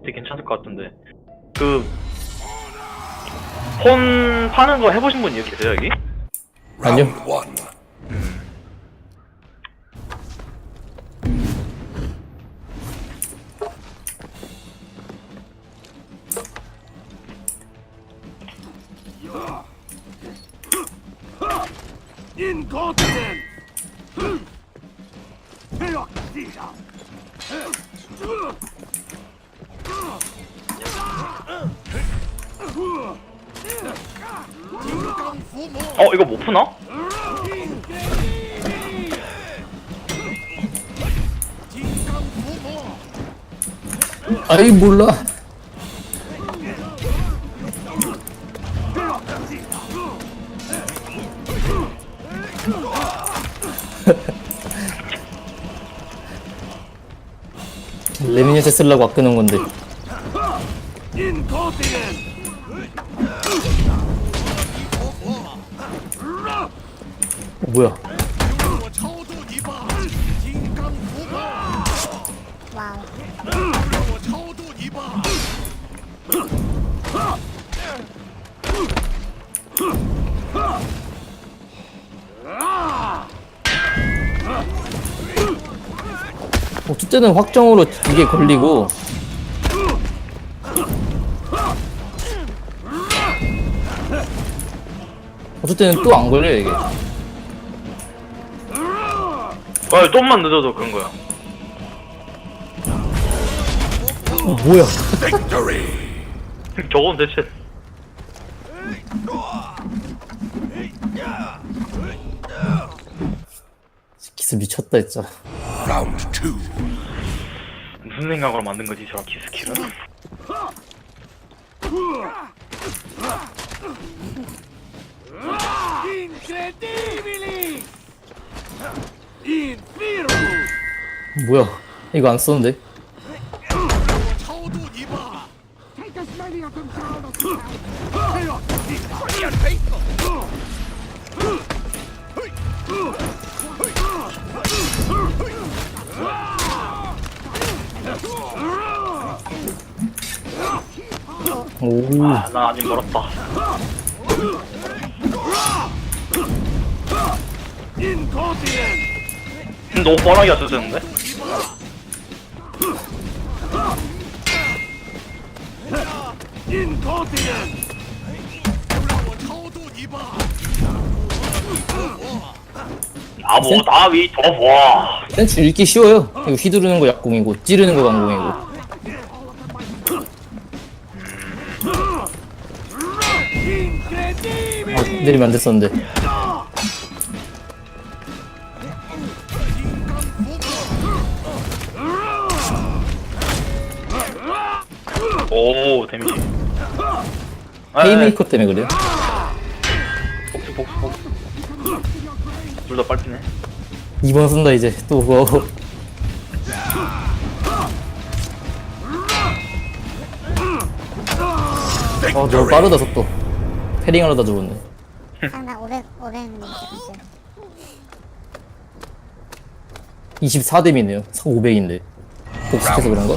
되게 괜찮을 것 같은데 그 폰 파는 거 해보신 분 여기 계세요 여기? 아니요. Round one. Incontinent! Peok 地上！ 어 이거 못 푸나? 아이 몰라. 레미넷에 쓰려고 아끼는 건데. Incontinent! 어, 뭐야? 와우. 복수때는 확정으로 이게 걸리고 어쨌든 또안 걸려요 이게 아 좀만 늦어도 그런 거야 어, 뭐야 Victory. 저건 대체 기스 미쳤다 two. 무슨 생각으로 만든 거지 저런 키스킬은? 뭐야? 이거 안 썼는데? 오나 아, 아직 멀었다. 음, 너무 뻔하게 맞춰주는데? 아뭐 나위 더 보아 센츄 읽기 쉬워요. 이거 휘두르는 거 약공이고 찌르는 거 강공이고. 아, 내리면 안 됐었는데. 오 데미지. 아, 헤이메이커 때문에 그래요? 복수 복수 복수. 둘다 빨피네. 2번 쓴다 이제 또 그거. 아 너무 빠르다 속도. 패링 하려다 죽었네. 상당 500, 500 24뎀이네요. 500인데. 복습해서 그런가?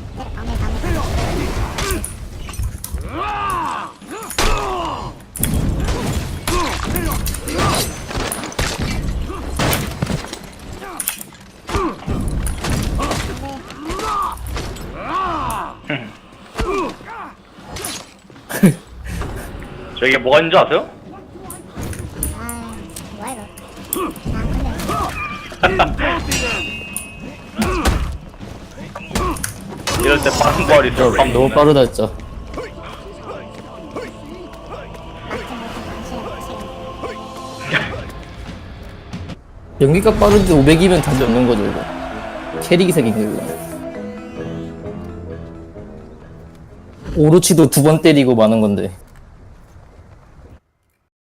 저게 뭐가 있는 줄 아세요? 아, 뭐야, 이거. 아, 근데. 이럴 때 빠른 부활이 있어 감 너무 빠르다 진짜 막지 당신의. 연기가 빠른데 500이면 답이 없는 거죠 이거 캐릭이 생긴 거예요 오로치도 두 번 때리고 마는 건데